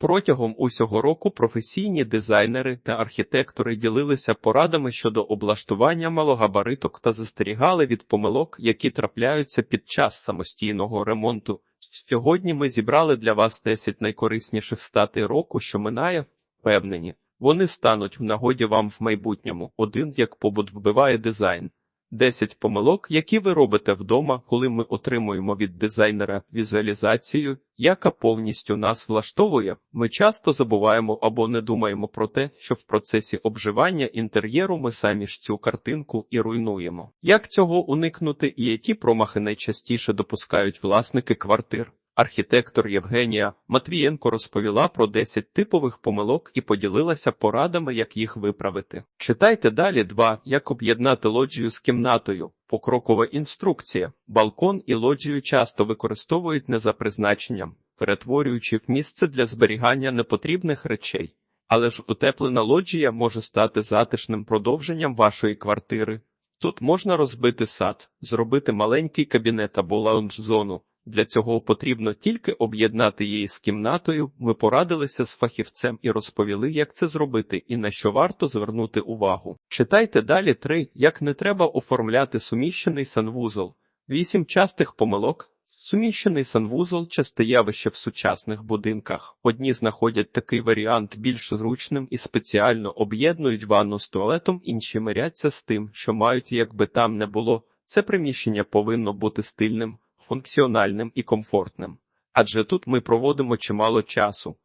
Протягом усього року професійні дизайнери та архітектори ділилися порадами щодо облаштування малогабариток та застерігали від помилок, які трапляються під час самостійного ремонту. Сьогодні ми зібрали для вас 10 найкорисніших статей року, що минає, впевнені. Вони стануть в нагоді вам в майбутньому. Один як побут вбиває дизайн. 10 помилок, які ви робите вдома, коли ми отримуємо від дизайнера візуалізацію, яка повністю нас влаштовує. Ми часто забуваємо або не думаємо про те, що в процесі обживання інтер'єру ми самі ж цю картинку і руйнуємо. Як цього уникнути і які промахи найчастіше допускають власники квартир? Архітектор Євгенія Матвієнко розповіла про 10 типових помилок і поділилася порадами, як їх виправити. Читайте далі 2. Як об'єднати лоджію з кімнатою. Покрокова інструкція. Балкон і лоджію часто використовують не за призначенням, перетворюючи в місце для зберігання непотрібних речей. Але ж утеплена лоджія може стати затишним продовженням вашої квартири. Тут можна розбити сад, зробити маленький кабінет або лаунж-зону. Для цього потрібно тільки об'єднати її з кімнатою. Ми порадилися з фахівцем і розповіли, як це зробити і на що варто звернути увагу. Читайте далі 3. Як не треба оформляти суміщений санвузол. 8 частих помилок. Суміщений санвузол часте явище в сучасних будинках. Одні знаходять такий варіант більш зручним і спеціально об'єднують ванну з туалетом, інші миряться з тим, що мають, якби там не було. Це приміщення повинно бути стильним функціональним і комфортним. Адже тут ми проводимо чимало часу.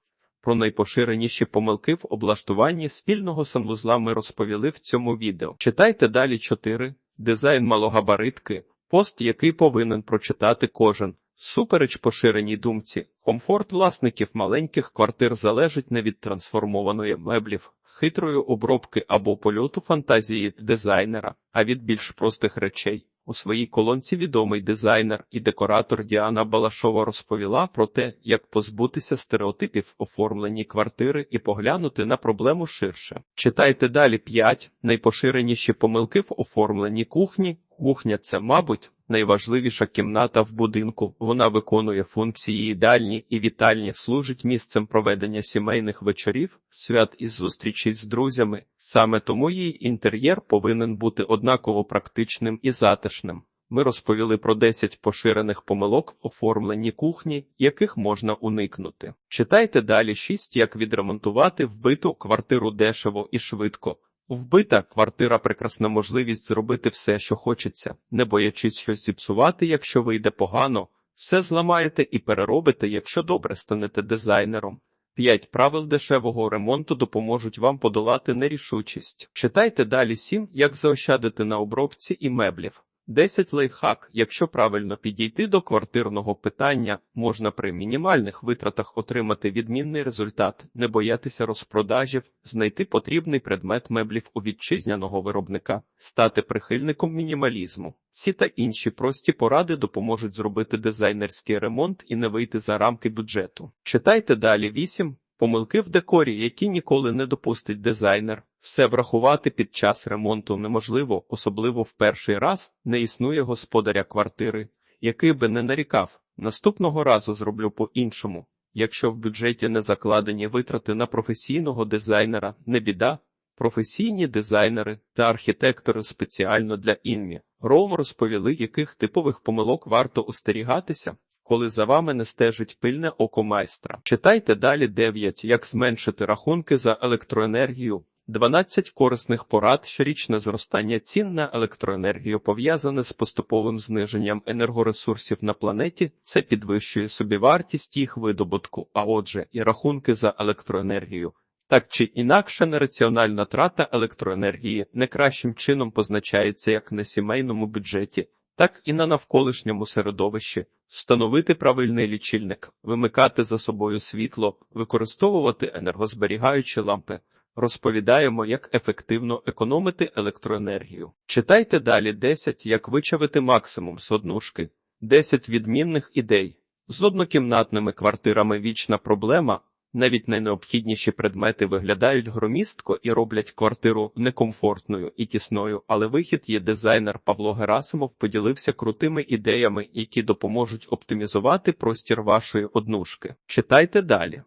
Про найпоширеніші помилки в облаштуванні спільного санвузла ми розповіли в цьому відео. Читайте далі 4. Дизайн малогабаритки, пост, який повинен прочитати кожен. Супереч поширеній думці, комфорт власників маленьких квартир залежить не від трансформованої меблів, хитрої обробки або польоту фантазії дизайнера, а від більш простих речей. У своїй колонці відомий дизайнер і декоратор Діана Балашова розповіла про те, як позбутися стереотипів оформлені квартири і поглянути на проблему ширше. Читайте далі 5. найпоширеніші помилки в оформленні кухні. Кухня це, мабуть, найважливіша кімната в будинку. Вона виконує функції їдальні і вітальні, служить місцем проведення сімейних вечорів, свят і зустрічей з друзями. Саме тому її інтер'єр повинен бути однаково практичним і затишним. Ми розповіли про 10 поширених помилок в оформленні кухні, яких можна уникнути. Читайте далі 6. Як відремонтувати вбиту квартиру дешево і швидко. Вбита квартира прекрасна можливість зробити все, що хочеться, не боячись щось зіпсувати, якщо вийде погано, все зламаєте і переробите, якщо добре станете дизайнером. П'ять правил дешевого ремонту допоможуть вам подолати нерішучість. Читайте далі сім, Як заощадити на обробці і меблів. 10 лайфхак. Якщо правильно підійти до квартирного питання, можна при мінімальних витратах отримати відмінний результат, не боятися розпродажів, знайти потрібний предмет меблів у вітчизняного виробника, стати прихильником мінімалізму. Ці та інші прості поради допоможуть зробити дизайнерський ремонт і не вийти за рамки бюджету. Читайте далі 8. Помилки в декорі, які ніколи не допустить дизайнер. Все врахувати під час ремонту неможливо, особливо в перший раз не існує господаря квартири, який би не нарікав. Наступного разу зроблю по-іншому. Якщо в бюджеті не закладені витрати на професійного дизайнера, не біда. Професійні дизайнери та архітектори спеціально для інмі. Роум розповіли, яких типових помилок варто остерігатися, коли за вами не стежить пильне око майстра. Читайте далі 9. Як зменшити рахунки за електроенергію. 12 корисних порад щорічне зростання цін на електроенергію пов'язане з поступовим зниженням енергоресурсів на планеті. Це підвищує собівартість їх видобутку, а отже, і рахунки за електроенергію. Так чи інакше нераціональна трата електроенергії не кращим чином позначається як на сімейному бюджеті, так і на навколишньому середовищі, встановити правильний лічильник, вимикати за собою світло, використовувати енергозберігаючі лампи. Розповідаємо, як ефективно економити електроенергію. Читайте далі 10, як вичавити максимум з однушки, 10 відмінних ідей. З однокімнатними квартирами вічна проблема. Навіть найнеобхідніші предмети виглядають громістко і роблять квартиру некомфортною і тісною, але вихід є дизайнер Павло Герасимов поділився крутими ідеями, які допоможуть оптимізувати простір вашої однушки. Читайте далі.